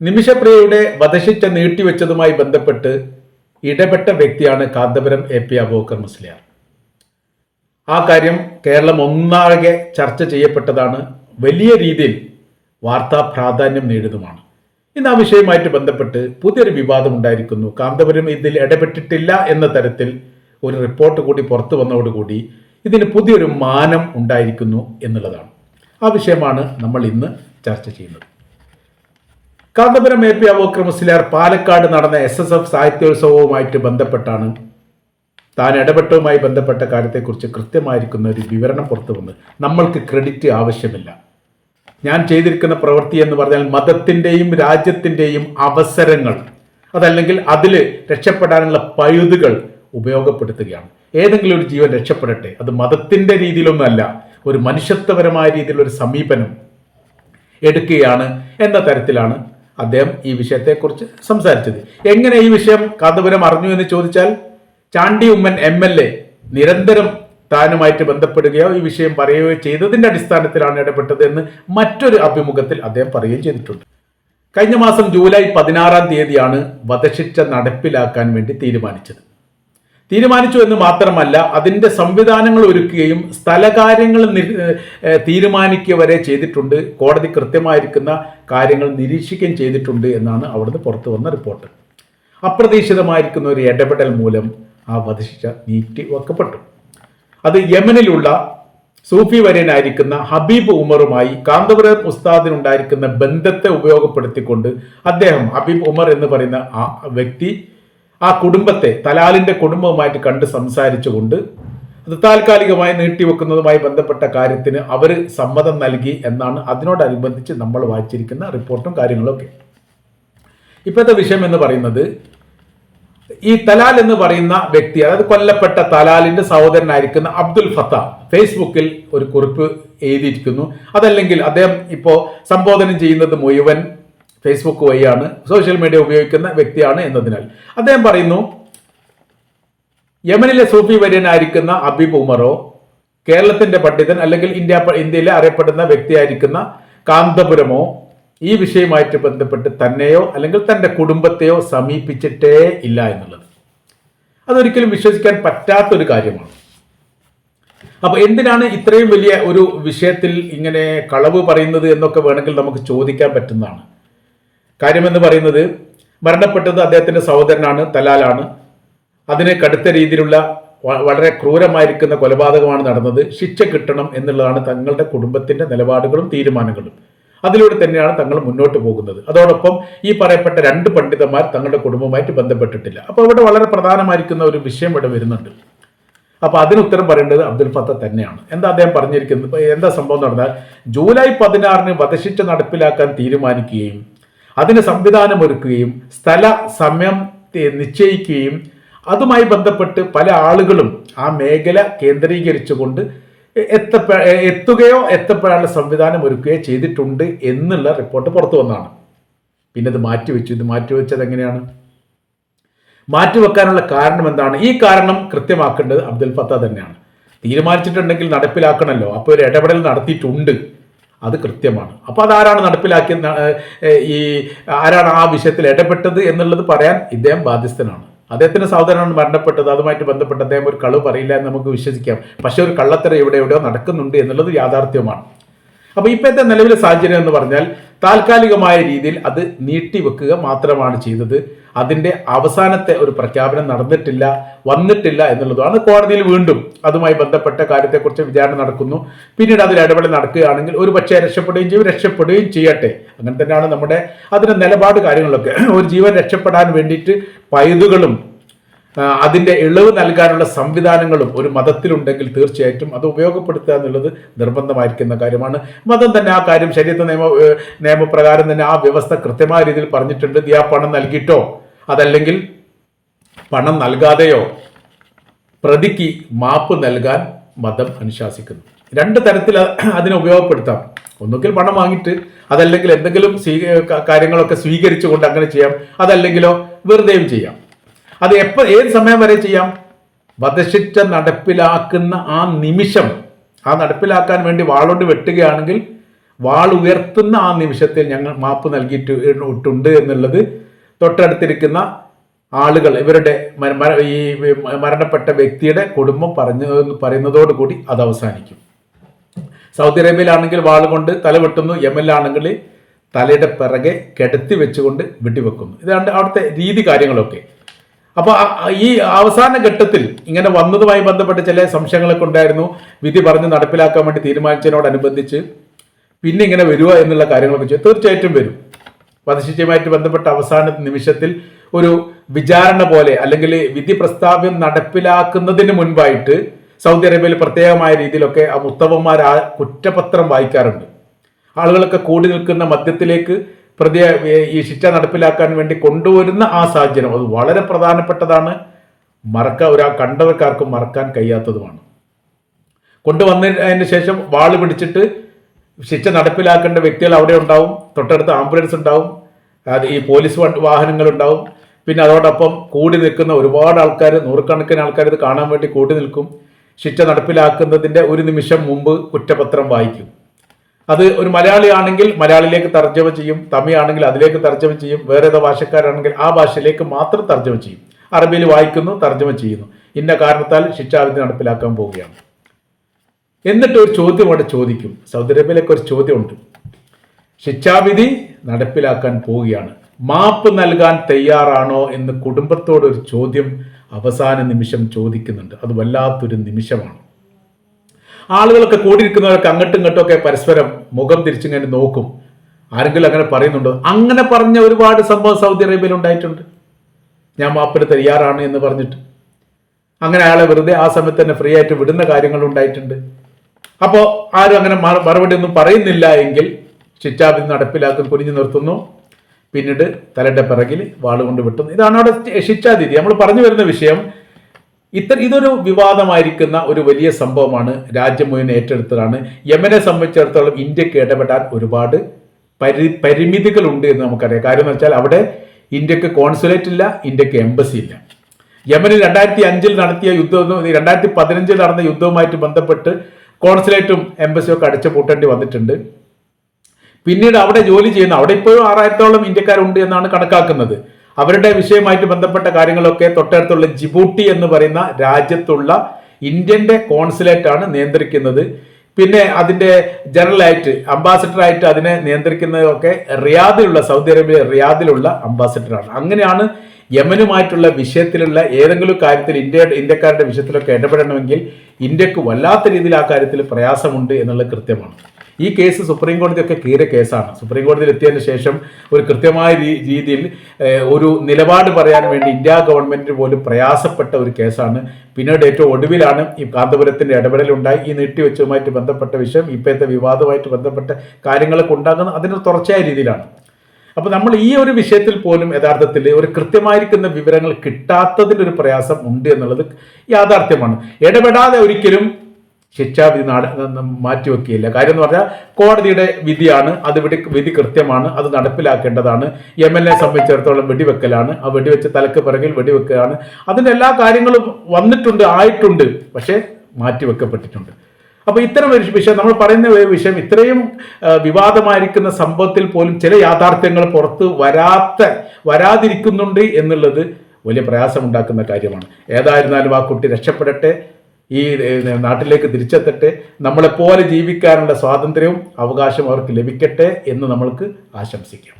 നിമിഷപ്രിയയുടെ വധശിക്ഷ നീട്ടിവെച്ചതുമായി ബന്ധപ്പെട്ട് ഇടപെട്ട വ്യക്തിയാണ് കാന്തപുരം എ പി അബൂക്കർ മുസ്ലിയാർ. ആ കാര്യം കേരളം ഒന്നാകെ ചർച്ച ചെയ്യപ്പെട്ടതാണ്. വലിയ രീതിയിൽ വാർത്താ പ്രാധാന്യം നേടുന്നതുമാണ്. ഇന്ന് ആ വിഷയവുമായിട്ട് ബന്ധപ്പെട്ട് പുതിയൊരു വിവാദം ഉണ്ടായിരിക്കുന്നു. കാന്തപുരം ഇതിൽ ഇടപെട്ടിട്ടില്ല എന്ന തരത്തിൽ ഒരു റിപ്പോർട്ട് കൂടി പുറത്തു വന്നതോടുകൂടി ഇതിന് പുതിയൊരു മാനം ഉണ്ടായിരിക്കുന്നു എന്നുള്ളതാണ്. ആ വിഷയമാണ് നമ്മൾ ഇന്ന് ചർച്ച ചെയ്യുന്നത്. കാന്തപുരം എ പി അവോക്രമസിലാർ പാലക്കാട് നടന്ന എസ് എസ് എഫ് സാഹിത്യോത്സവവുമായിട്ട് ബന്ധപ്പെട്ടാണ് താൻ ഇടപെട്ടവുമായി ബന്ധപ്പെട്ട കാര്യത്തെക്കുറിച്ച് കൃത്യമായിരിക്കുന്ന ഒരു വിവരണം പുറത്തു വന്ന് നമ്മൾക്ക് ക്രെഡിറ്റ് ആവശ്യമില്ല. ഞാൻ ചെയ്തിരിക്കുന്ന പ്രവൃത്തി എന്ന് പറഞ്ഞാൽ മതത്തിന്റെയും രാജ്യത്തിന്റെയും അവസരങ്ങൾ അതല്ലെങ്കിൽ അതിൽ രക്ഷപ്പെടാനുള്ള പഴുതുകൾ ഉപയോഗപ്പെടുത്തുകയാണ്. ഏതെങ്കിലും ഒരു ജീവൻ രക്ഷപ്പെടട്ടെ. അത് മതത്തിന്റെ രീതിയിലൊന്നുമല്ല ഒരു മനുഷ്യത്വപരമായ രീതിയിലൊരു സമീപനം എടുക്കുകയാണ് എന്ന തരത്തിലാണ് അദ്ദേഹം ഈ വിഷയത്തെക്കുറിച്ച് സംസാരിച്ചത്. എങ്ങനെ ഈ വിഷയം കാന്തപുരം അറിഞ്ഞു എന്ന് ചോദിച്ചാൽ Chandy Oommen M L A നിരന്തരം താനുമായിട്ട് ബന്ധപ്പെടുകയോ ഈ വിഷയം പറയുകയോ ചെയ്തതിന്റെ അടിസ്ഥാനത്തിലാണ് ഇടപെട്ടത് എന്ന് മറ്റൊരു അഭിമുഖത്തിൽ അദ്ദേഹം പറയുകയും ചെയ്തിട്ടുണ്ട്. കഴിഞ്ഞ മാസം ജൂലൈ പതിനാറാം തീയതിയാണ് വധശിക്ഷ നടപ്പിലാക്കാൻ വേണ്ടി തീരുമാനിച്ചത്. തീരുമാനിച്ചു എന്ന് മാത്രമല്ല അതിന്റെ സംവിധാനങ്ങൾ ഒരുക്കുകയും സ്ഥലകാര്യങ്ങൾ തീരുമാനിക്കുക വരെ ചെയ്തിട്ടുണ്ട്. കോടതി കൃത്യമായിരിക്കുന്ന കാര്യങ്ങൾ നിരീക്ഷിക്കുകയും ചെയ്തിട്ടുണ്ട് എന്നാണ് അവിടുന്ന് പുറത്തു വന്ന റിപ്പോർട്ട്. അപ്രതീക്ഷിതമായിരിക്കുന്ന ഒരു ഇടപെടൽ മൂലം ആ വധശിക്ഷ നീട്ടി വെക്കപ്പെട്ടു. അത് യമനിലുള്ള സൂഫി വര്യനായിരിക്കുന്ന ഹബീബ് ഉമറുമായി കാന്തപുരം ഉസ്താദിനുണ്ടായിരിക്കുന്ന ബന്ധത്തെ ഉപയോഗപ്പെടുത്തിക്കൊണ്ട് അദ്ദേഹം ഹബീബ് ഉമർ എന്ന് പറയുന്ന ആ വ്യക്തി ആ കുടുംബത്തെ തലാലിന്റെ കുടുംബവുമായിട്ട് കണ്ട് സംസാരിച്ചുകൊണ്ട് അത് താൽക്കാലികമായി നീട്ടിവെക്കുന്നതുമായി ബന്ധപ്പെട്ട കാര്യത്തിന് അവർ സമ്മതം നൽകി എന്നാണ് അതിനോടനുബന്ധിച്ച് നമ്മൾ വായിച്ചിരിക്കുന്ന റിപ്പോർട്ടും കാര്യങ്ങളൊക്കെ. ഇപ്പോഴത്തെ വിഷയം എന്ന് പറയുന്നത് ഈ തലാൽ എന്ന് പറയുന്ന വ്യക്തി അതായത് കൊല്ലപ്പെട്ട തലാലിന്റെ സഹോദരനായിരിക്കുന്ന അബ്ദുൽ ഫത്ത ഫേസ്ബുക്കിൽ ഒരു കുറിപ്പ് എഴുതിയിരിക്കുന്നു. അതല്ലെങ്കിൽ അദ്ദേഹം ഇപ്പോൾ സംബോധന ചെയ്യുന്നത് മുഴുവൻ ഫേസ്ബുക്ക് വഴിയാണ് സോഷ്യൽ മീഡിയ ഉപയോഗിക്കുന്ന വ്യക്തിയാണ് എന്നതിനാൽ. അദ്ദേഹം പറയുന്നു യമനിലെ സൂഫി വര്യനായിരിക്കുന്ന അബീബ് ഉമറോ കേരളത്തിന്റെ പണ്ഡിതൻ അല്ലെങ്കിൽ ഇന്ത്യ ഇന്ത്യയിലെ അറിയപ്പെടുന്ന വ്യക്തിയായിരിക്കുന്ന കാന്തപുരമോ ഈ വിഷയവുമായിട്ട് ബന്ധപ്പെട്ട് തന്നെയോ അല്ലെങ്കിൽ തന്റെ കുടുംബത്തെയോ സമീപിച്ചിട്ടേ ഇല്ല എന്നുള്ളത്. അതൊരിക്കലും വിശ്വസിക്കാൻ പറ്റാത്തൊരു കാര്യമാണ്. അപ്പൊ എന്തിനാണ് ഇത്രയും വലിയ ഒരു വിഷയത്തിൽ ഇങ്ങനെ കളവ് പറയുന്നത് എന്നൊക്കെ വേണമെങ്കിൽ നമുക്ക് ചോദിക്കാൻ പറ്റുന്നതാണ്. കാര്യമെന്ന് പറയുന്നത് മരണപ്പെട്ടത് അദ്ദേഹത്തിന്റെ സഹോദരനാണ് തലാലാണ് അതിന് കടുത്ത രീതിയിലുള്ള വളരെ ക്രൂരമായിരിക്കുന്ന കൊലപാതകമാണ് നടന്നത്. ശിക്ഷ കിട്ടണം എന്നുള്ളതാണ് തങ്ങളുടെ കുടുംബത്തിന്റെ നിലപാടുകളും തീരുമാനങ്ങളും. അതിലൂടെ തന്നെയാണ് തങ്ങൾ മുന്നോട്ട് പോകുന്നത്. അതോടൊപ്പം ഈ പറയപ്പെട്ട രണ്ട് പണ്ഡിതന്മാർ തങ്ങളുടെ കുടുംബമായിട്ട് ബന്ധപ്പെട്ടിട്ടില്ല. അപ്പോൾ ഇവിടെ വളരെ പ്രധാനമായിരിക്കുന്ന ഒരു വിഷയം ഇവിടെ വരുന്നുണ്ട്. അപ്പോൾ അതിന് ഉത്തരം പറയേണ്ടത് അബ്ദുൽ ഫത്ത തന്നെയാണ്. എന്താ അദ്ദേഹം പറഞ്ഞിരിക്കുന്നത്? എന്താ സംഭവം നടന്നാൽ ജൂലൈ പതിനാറിന് വധശിക്ഷ നടപ്പിലാക്കാൻ തീരുമാനിക്കുകയും അതിന് സംവിധാനം ഒരുക്കുകയും സ്ഥല സമയം നിശ്ചയിക്കുകയും അതുമായി ബന്ധപ്പെട്ട് പല ആളുകളും ആ മേഖല കേന്ദ്രീകരിച്ചുകൊണ്ട് എത്തപ്പെ എത്തുകയോ എത്തപ്പെടാനുള്ള സംവിധാനം ഒരുക്കുകയോ ചെയ്തിട്ടുണ്ട് എന്നുള്ള റിപ്പോർട്ട് പുറത്തു വന്നതാണ്. പിന്നെ ഇത് മാറ്റിവെച്ചു. ഇത് മാറ്റിവെച്ചത് എങ്ങനെയാണ്? മാറ്റിവെക്കാനുള്ള കാരണം എന്താണ്? ഈ കാരണം കൃത്യമാക്കേണ്ടത് അബ്ദുൽ ഫത്ത തന്നെയാണ്. തീരുമാനിച്ചിട്ടുണ്ടെങ്കിൽ നടപ്പിലാക്കണമല്ലോ അപ്പോൾ ഒരു ഇടപെടൽ നടത്തിയിട്ടുണ്ട്. അത് കൃത്യമാണ്. അപ്പോൾ അതാരാണ് നടപ്പിലാക്കിയത് ഈ ആരാണ് ആ വിഷയത്തിൽ ഇടപെട്ടത് എന്നുള്ളത് പറയാൻ ഇദ്ദേഹം ബാധ്യസ്ഥനാണ്. അദ്ദേഹത്തിന്റെ സഹോദരനാണ് മരണപ്പെട്ടത് അതുമായിട്ട് ബന്ധപ്പെട്ട് അദ്ദേഹം ഒരു കളവ് പറയില്ല എന്ന് നമുക്ക് വിശ്വസിക്കാം. പക്ഷേ ഒരു കള്ളത്തര ഇവിടെ എവിടെയോ നടക്കുന്നുണ്ട് എന്നുള്ളത് യാഥാർത്ഥ്യമാണ്. അപ്പോൾ ഇപ്പോഴത്തെ നിലവിലെ സാഹചര്യം എന്ന് പറഞ്ഞാൽ താൽക്കാലികമായ രീതിയിൽ അത് നീട്ടിവെക്കുക മാത്രമാണ് ചെയ്തത്. അതിന്റെ അവസാനത്തെ ഒരു പ്രഖ്യാപനം നടന്നിട്ടില്ല വന്നിട്ടില്ല എന്നുള്ളതാണ് കോടതിയിൽ വീണ്ടും അതുമായി ബന്ധപ്പെട്ട കാര്യത്തെക്കുറിച്ച് വിചാരണ നടക്കുന്നു. പിന്നീട് അതിൽ ഇടപെടൽ നടക്കുകയാണെങ്കിൽ ഒരു പക്ഷേ രക്ഷപ്പെടുകയും ചെയ്യും രക്ഷപ്പെടുകയും ചെയ്യട്ടെ. അങ്ങനെ തന്നെയാണ് നമ്മുടെ അതിന്റെ നിലപാട് കാര്യങ്ങളൊക്കെ. ഒരു ജീവൻ രക്ഷപ്പെടാൻ വേണ്ടിയിട്ട് പൈതുകളും ആ, അതിന്റെ ഇളവ് നൽകാനുള്ള സംവിധാനങ്ങളും ഒരു മതത്തിലുണ്ടെങ്കിൽ തീർച്ചയായിട്ടും അത് ഉപയോഗപ്പെടുത്തുക എന്നുള്ളത് നിർബന്ധമായിരിക്കുന്ന കാര്യമാണ്. മതം തന്നെ ആ കാര്യം ശരീരത്തെ നിയമ നിയമപ്രകാരം തന്നെ ആ വ്യവസ്ഥ കൃത്യമായ രീതിയിൽ പറഞ്ഞിട്ടുണ്ട്. ആ പണം നൽകിയിട്ടോ? അതല്ലെങ്കിൽ പണം നൽകാതെയോ? പ്രതിക്ക് മാപ്പ് നൽകാൻ മതം അനുശാസിക്കുന്നു. രണ്ട് തരത്തിൽ അതിനെ ഉപയോഗപ്പെടുത്താം. ഒന്നുകിൽ പണം വാങ്ങിയിട്ട് അതല്ലെങ്കിൽ എന്തെങ്കിലും സ്വീ കാര്യങ്ങളൊക്കെ സ്വീകരിച്ചുകൊണ്ട് അങ്ങനെ ചെയ്യാം. അതല്ലെങ്കിലോ വെറുതെയും ചെയ്യാം. അത് എപ്പോൾ ഏത് സമയം വരെ ചെയ്യാം? വധശിക്ഷ നടപ്പിലാക്കുന്ന ആ നിമിഷം ആ നടപ്പിലാക്കാൻ വേണ്ടി വാളോട് വെട്ടുകയാണെങ്കിൽ വാൾ ഉയർത്തുന്ന ആ നിമിഷത്തിൽ ഞങ്ങൾ മാപ്പ് നൽകിയിട്ടുണ്ട് എന്നുള്ളത് തൊട്ടടുത്തിരിക്കുന്ന ആളുകൾ ഇവരുടെ ഈ മരണപ്പെട്ട വ്യക്തിയുടെ കുടുംബം പറഞ്ഞു പറയുന്നതോടുകൂടി അത് അവസാനിക്കും. സൗദി അറേബ്യയിലാണെങ്കിൽ വാൾ കൊണ്ട് തല വെട്ടുന്നു യമനിലാണെങ്കിൽ തലയുടെ പിറകെ കിടത്തി വെച്ചുകൊണ്ട് വെടിവെക്കുന്നു. ഇതാണ് അവിടുത്തെ രീതി കാര്യങ്ങളൊക്കെ. അപ്പോൾ ഈ അവസാന ഘട്ടത്തിൽ ഇങ്ങനെ വന്നതുമായി ബന്ധപ്പെട്ട് ചില സംശയങ്ങളൊക്കെ ഉണ്ടായിരുന്നു. വിധി പറഞ്ഞ് നടപ്പിലാക്കാൻ വേണ്ടി തീരുമാനിച്ചതിനോടനുബന്ധിച്ച് പിന്നെ ഇങ്ങനെ വരുക എന്നുള്ള കാര്യങ്ങളൊക്കെ ചെയ്യും തീർച്ചയായിട്ടും വരും. വധശിക്ഷയുമായിട്ട് ബന്ധപ്പെട്ട അവസാന നിമിഷത്തിൽ ഒരു വിചാരണ പോലെ അല്ലെങ്കിൽ വിധി പ്രസ്താവ്യം നടപ്പിലാക്കുന്നതിന് മുൻപായിട്ട് സൗദി അറേബ്യയിൽ പ്രത്യേകമായ രീതിയിലൊക്കെ ആ മുത്തവന്മാർ ആ കുറ്റപത്രം വായിക്കാറുണ്ട്. ആളുകളൊക്കെ കൂടി നിൽക്കുന്ന മധ്യത്തിലേക്ക് പ്രതിയെ ഈ ശിക്ഷ നടപ്പിലാക്കാൻ വേണ്ടി കൊണ്ടുവരുന്ന ആ സാഹചര്യം അത് വളരെ പ്രധാനപ്പെട്ടതാണ്. മറക്കാൻ ഒരാൾ കണ്ടവർക്കാർക്കും മറക്കാൻ കഴിയാത്തതുമാണ്. കൊണ്ടുവന്നതിന് ശേഷം വാൾ പിടിച്ചിട്ട് ശിക്ഷ നടപ്പിലാക്കേണ്ട വ്യക്തികൾ അവിടെ ഉണ്ടാവും. തൊട്ടടുത്ത് ആംബുലൻസ് ഉണ്ടാവും. അത് ഈ പോലീസ് വാഹനങ്ങൾ ഉണ്ടാവും. പിന്നെ അതോടൊപ്പം കൂടി നിൽക്കുന്ന ഒരുപാട് ആൾക്കാർ നൂറുകണക്കിന് ആൾക്കാർ ഇത് കാണാൻ വേണ്ടി കൂടി നിൽക്കും. ശിക്ഷ നടപ്പിലാക്കുന്നതിന്റെ ഒരു നിമിഷം മുമ്പ് കുറ്റപത്രം വായിക്കും. അത് ഒരു മലയാളി ആണെങ്കിൽ മലയാളിയിലേക്ക് തർജമ ചെയ്യും തമിഴ് ആണെങ്കിൽ അതിലേക്ക് തർജമ ചെയ്യും വേറെ ഏതോ ഭാഷക്കാരാണെങ്കിൽ ആ ഭാഷയിലേക്ക് മാത്രം തർജമ ചെയ്യും. അറബിയിൽ വായിക്കുന്നു തർജമ ചെയ്യുന്നു. ഇന്ന കാരണത്താൽ ശിക്ഷാവിധി നടപ്പിലാക്കാൻ പോവുകയാണ്. എന്നിട്ട് ഒരു ചോദ്യം അവിടെ ചോദിക്കും. സൗദി അറേബ്യയിലേക്ക് ഒരു ചോദ്യമുണ്ട്. ശിക്ഷാവിധി നടപ്പിലാക്കാൻ പോവുകയാണ്. മാപ്പ് നൽകാൻ തയ്യാറാണോ എന്ന് കുടുംബത്തോട് ഒരു ചോദ്യം അവസാന നിമിഷം ചോദിക്കുന്നുണ്ട്. അത് വല്ലാത്തൊരു നിമിഷമാണ്. ആളുകളൊക്കെ കൂടിയിരിക്കുന്നവരൊക്കെ അങ്ങോട്ടും ഇങ്ങോട്ടും ഒക്കെ പരസ്പരം മുഖം തിരിച്ചിങ്ങനെ നോക്കും. ആരെങ്കിലും അങ്ങനെ പറയുന്നുണ്ടോ? അങ്ങനെ പറഞ്ഞ ഒരുപാട് സംഭവം സൗദി അറേബ്യയിൽ ഉണ്ടായിട്ടുണ്ട്. ഞാൻ മാപ്പിന് തയ്യാറാണ് എന്ന് പറഞ്ഞിട്ട്. അങ്ങനെ അയാളെ വെറുതെ ആ സമയത്ത് തന്നെ ഫ്രീ ആയിട്ട് വിടുന്ന കാര്യങ്ങൾ ഉണ്ടായിട്ടുണ്ട്. അപ്പോൾ ആരും അങ്ങനെ മറ- മറുപടി ഒന്നും പറയുന്നില്ല എങ്കിൽ ശിക്ഷാവിധി നടപ്പിലാക്കും കുനിഞ്ഞു നിർത്തുന്നു. പിന്നീട് തലയുടെ പിറകിൽ വാളുകൊണ്ട് വിട്ടുന്നു. ഇതാണ് അവിടെ ശിക്ഷാതിഥി നമ്മൾ പറഞ്ഞു വരുന്ന വിഷയം ഇത്ര ഇതൊരു വിവാദമായിരിക്കുന്ന ഒരു വലിയ സംഭവമാണ് രാജ്യം മുഴുവൻ ഏറ്റെടുത്തതാണ്. യമനെ സംബന്ധിച്ചിടത്തോളം ഇന്ത്യയ്ക്ക് ഇടപെടാൻ ഒരുപാട് പരി പരിമിതികളുണ്ട് എന്ന് നമുക്കറിയാം. കാര്യം എന്ന് വെച്ചാൽ അവിടെ ഇന്ത്യയ്ക്ക് കോൺസുലേറ്റ് ഇല്ല ഇന്ത്യയ്ക്ക് എംബസി ഇല്ല. യമനിൽ രണ്ടായിരത്തി അഞ്ചിൽ നടത്തിയ യുദ്ധം രണ്ടായിരത്തി പതിനഞ്ചിൽ നടന്ന യുദ്ധവുമായിട്ട് ബന്ധപ്പെട്ട് കോൺസുലേറ്റും എംബസിയും ഒക്കെ അടച്ചു പൂട്ടേണ്ടി വന്നിട്ടുണ്ട്. പിന്നീട് അവിടെ ജോലി ചെയ്യുന്ന അവിടെ ഇപ്പോഴും ആറായിരത്തോളം ഇന്ത്യക്കാരുണ്ട് എന്നാണ് കണക്കാക്കുന്നത്. അവരുടെ വിഷയമായിട്ട് ബന്ധപ്പെട്ട കാര്യങ്ങളൊക്കെ തൊട്ടടുത്തുള്ള ജിബൂട്ടി എന്ന് പറയുന്ന രാജ്യത്തുള്ള ഇന്ത്യന്റെ കോൺസുലേറ്റ് ആണ് നിയന്ത്രിക്കുന്നത്. പിന്നെ അതിന്റെ ജനറലായിട്ട് അംബാസിഡറായിട്ട് അതിനെ നിയന്ത്രിക്കുന്നതൊക്കെ റിയാദിലുള്ള സൗദി അറേബ്യ റിയാദിലുള്ള അംബാസിഡറാണ്. അങ്ങനെയാണ് യമനുമായിട്ടുള്ള വിഷയത്തിലുള്ള ഏതെങ്കിലും കാര്യത്തിൽ ഇന്ത്യ ഇന്ത്യക്കാരുടെ വിഷയത്തിലൊക്കെ ഇടപെടണമെങ്കിൽ ഇന്ത്യയ്ക്ക് വല്ലാത്ത രീതിയിൽ ആ കാര്യത്തിൽ പ്രയാസമുണ്ട് എന്നുള്ളത് കൃത്യമാണ്. ഈ കേസ് സുപ്രീം കോടതിയൊക്കെ കീറിയ കേസാണ്. സുപ്രീം കോടതിയിൽ എത്തിയതിന് ശേഷം ഒരു കൃത്യമായ രീതിയിൽ ഒരു നിലപാട് പറയാൻ വേണ്ടി ഇന്ത്യ ഗവൺമെന്റിന് പോലും പ്രയാസപ്പെട്ട ഒരു കേസാണ്. പിന്നീട് ഏറ്റവും ഒടുവിലാണ് ഈ കാന്തപുരത്തിന്റെ ഇടപെടലുണ്ടായി. ഈ നീട്ടിവെച്ചതുമായിട്ട് ബന്ധപ്പെട്ട വിഷയം ഇപ്പോഴത്തെ വിവാദവുമായിട്ട് ബന്ധപ്പെട്ട കാര്യങ്ങളൊക്കെ ഉണ്ടാകുന്നത് അതിന് തുടർച്ചയായ രീതിയിലാണ്. അപ്പോൾ നമ്മൾ ഈ ഒരു വിഷയത്തിൽ പോലും യഥാർത്ഥത്തിൽ ഒരു കൃത്യമായിരിക്കുന്ന വിവരങ്ങൾ കിട്ടാത്തതിന്റെ ഒരു പ്രയാസം ഉണ്ട് എന്നുള്ളത് യാഥാർത്ഥ്യമാണ്. ഇടപെടാതെ ഒരിക്കലും ശിക്ഷാവിധി നാട് മാറ്റിവെക്കുകയില്ല. കാര്യം എന്ന് പറഞ്ഞാൽ കോടതിയുടെ വിധിയാണ് അത് വിധി വിധി കൃത്യമാണ് അത് നടപ്പിലാക്കേണ്ടതാണ്. എം എൽ എ സംബന്ധിച്ചിടത്തോളം വെടിവെക്കലാണ്. ആ വെടിവെച്ച തലക്ക് പിറകിൽ വെടിവെക്കലാണ് അതിന്റെ എല്ലാ കാര്യങ്ങളും വന്നിട്ടുണ്ട് ആയിട്ടുണ്ട് പക്ഷേ മാറ്റിവെക്കപ്പെട്ടിട്ടുണ്ട്. അപ്പോൾ ഇത്തരം ഒരു വിഷയം നമ്മൾ പറയുന്ന ഒരു വിഷയം ഇത്രയും വിവാദമായിരിക്കുന്ന സംഭവത്തിൽ പോലും ചില യാഥാർത്ഥ്യങ്ങൾ പുറത്ത് വരാത്ത വരാതിരിക്കുന്നുണ്ട് എന്നുള്ളത് വലിയ പ്രയാസമുണ്ടാക്കുന്ന കാര്യമാണ്. ഏതായിരുന്നാലും ആ കുട്ടി രക്ഷപ്പെടട്ടെ ഈ നാട്ടിലേക്ക് തിരിച്ചെത്തട്ടെ നമ്മളെപ്പോലെ ജീവിക്കാനുള്ള സ്വാതന്ത്ര്യവും അവകാശം അവർക്ക് ലഭിക്കട്ടെ എന്ന് നമ്മൾക്ക് ആശംസിക്കാം.